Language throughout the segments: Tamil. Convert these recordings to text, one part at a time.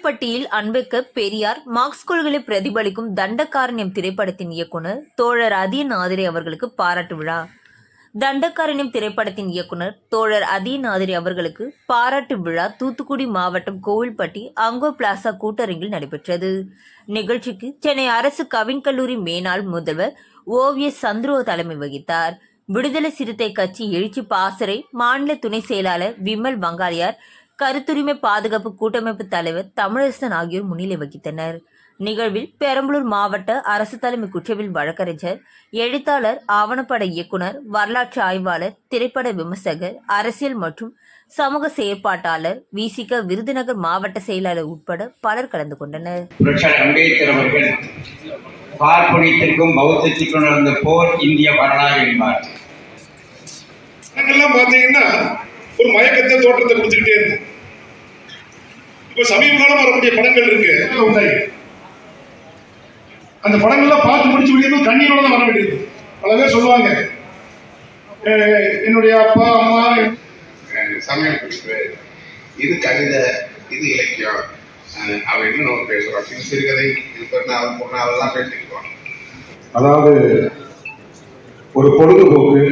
கோவில்பட்டியில் அன்பெக்க பெரியார் மார்க்ஸ் கொள்கைகளை பிரதிபலிக்கும் தண்டகாரண்யம் திரைப்படத்தின் இயக்குனர் தோழர் அதியன் ஆதிரை அவர்களுக்கு பாராட்டு விழா. தண்டகாரண்யம் திரைப்படத்தின் இயக்குனர் தோழர் அதியன் ஆதிரை அவர்களுக்கு பாராட்டு விழா தூத்துக்குடி மாவட்டம் கோவில்பட்டி அங்கோ பிளாசா கூட்டரங்கில் நடைபெற்றது. நிகழ்ச்சிக்கு சென்னை அரசு கவின் கல்லூரி மேனாள் முதல்வர் ஓவிஎஸ் சந்துரு தலைமை வகித்தார். விடுதலை சிறுத்தை கட்சி எழுச்சி பாசறை மாநில துணை செயலாளர் விமல் வங்காளியார் கருத்துரிமை பாதுகாப்பு கூட்டமைப்பு தலைவர் தமிழரசன் ஆகியோர் முன்னிலை வகித்தனர். நிகழ்வில் பெரம்பலூர் மாவட்ட அரசு தலைமை குற்றவியல் வழக்கறிஞர் எழுத்தாளர் ஆவணப்பட இயக்குனர் வரலாற்று ஆய்வாளர் திரைப்பட விமர்சகர் அரசியல் மற்றும் சமூக செயற்பாட்டாளர் விசிக விருதுநகர் மாவட்ட செயலாளர் உட்பட பலர் கலந்து கொண்டனர். புரட்சியாளர் அம்பேத்கர் அவர்கள் பார்ப்பனியத்திற்கும் பௌத்தத்திற்கும் நடந்த போர் இந்திய வரலாறு என்பார். பார்த்தீங்கன்னா ஒரு மயக்கத்தை தோற்றத்தை கொடுத்துக்கிட்டே இருக்கும் இப்ப சமீப காலம் வரக்கூடிய படங்கள் இருக்கு. உண்டாயி அந்த படங்கள்லாம் பார்த்து முடிச்சு வெளியே கண்ணீரோட தான் வர வேண்டியது. பல பேர் சொல்லுவாங்க "அஹ், என்னுடைய அப்பா அம்மா சமையல் குறிப்பு இது கவிதை இது இலக்கியம். அஹ் அப்படின்னு நம்ம பேசுறோம் இது சிறுகதை இது பெருநாள் பொருநாளெல்லாம் பேசிக்குவோம் அதாவது ஒரு பொழுதுபோக்கு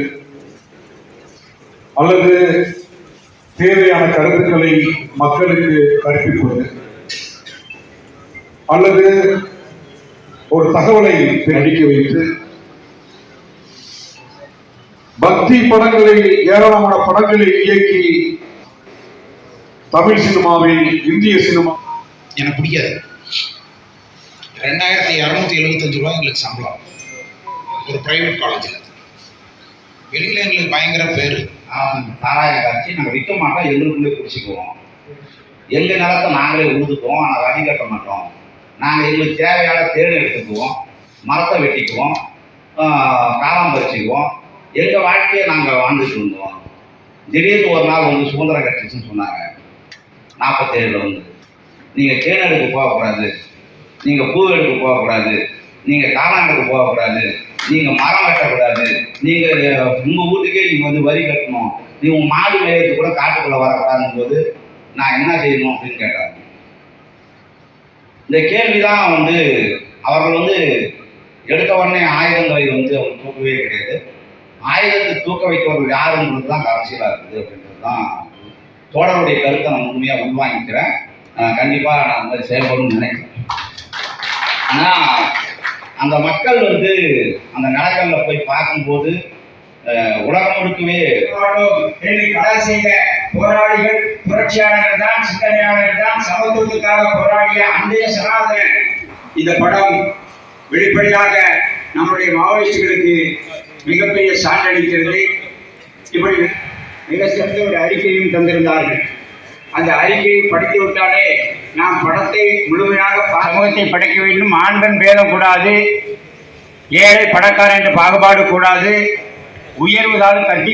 அல்லது தேவையான கருத்துக்களை மக்களுக்கு கற்பிப்பது அல்லது ஒரு தகவலை அடிக்க வைத்து பக்தி படங்களை ஏராளமான படங்களை இயக்கி தமிழ் சினிமாவில் இந்திய சினிமா எனக்கு பிடிக்காது. ரெண்டாயிரத்தி இரநூத்தி எழுபத்தஞ்சு ரூபா எங்களுக்கு சம்பளம். ஒரு பிரைவேட் காலேஜில் வெளியில் எங்களுக்கு பயங்கர பேர். சாராயம் காட்சி. நாங்கள் விற்க மாட்டோம் எங்களுக்குள்ளே பிடிச்சிக்குவோம். எங்கள் நிலத்தை நாங்களே உழுதுக்குவோம் ஆனால் வரி கட்ட மாட்டோம். நாங்கள் எங்களுக்கு தேவையான தேன் எடுத்துக்குவோம் மரத்தை வெட்டிக்குவோம் காலம் பறிச்சுக்குவோம். எங்கள் வாழ்க்கையை நாங்கள் வாழ்ந்துட்டு இருந்தோம். திடீர்னு ஒரு நாள் வந்து சுதந்திரம் கட்சிச்சுன்னு சொன்னாங்க. நாற்பத்தேழில் வந்து நீங்கள் தேன் எடுக்க போகக்கூடாது. நீங்கள் பூ எடுக்க போகக்கூடாது. நீங்கள் காளான் எடுக்க போகக்கூடாது. நீங்கள் மரம் கட்டக்கூடாது. நீங்கள் உங்கள் வீட்டுக்கே நீங்கள் வந்து வரி கட்டணும். நீ உங்கள் மாடு மேயத்து கூட காட்டுக்குள்ளே வரக்கூடாதுன்னு போது நான் என்ன செய்யணும் அப்படின்னு கேட்டாங்க. இந்த கேள்வி தான் வந்து அவர்கள் வந்து எடுத்த உடனே ஆயுதங்களை வந்து அவங்க தூக்கவே கிடையாது. ஆயுதத்தை தூக்க வைத்தவர்கள் யாருங்கிறது தான் அரசியலாக இருக்குது அப்படின்றது தான் தோழருடைய கருத்தை நான் உண்மையாக உள்வாங்கிக்கிறேன். கண்டிப்பாக நான் வந்து செயல்படும் செயல்படணும்னு நினைக்கிறேன். ஆனால் அந்த மக்கள் வந்து அந்த நிலங்களில் போய் பார்க்கும்போது உலகம் முழுக்கவே என்று போராளிகள் புரட்சியாளர்கள் தான் சிந்தனையாளர்கள் தான் சமத்துவத்துக்காக போராடிய அன்றைய சனாதன இந்த படம் வெளிப்படையாக நம்முடைய மாவோயிஸ்டுகளுக்கு மிகப்பெரிய சான்றளிக்கிறது. இப்படி மிக சிறந்த ஒரு அறிக்கையும் தந்திருந்தார்கள். அந்த அறிக்கையை படித்து விட்டாலே நாம் படத்தை முழுமையாக சமூகத்தை படைக்க வேண்டும். ஆண் பெண் பேதம் கூடாது ஏழை படக்காரன் என்ற பாகுபாடு கூடாது. உயர்வு கட்டி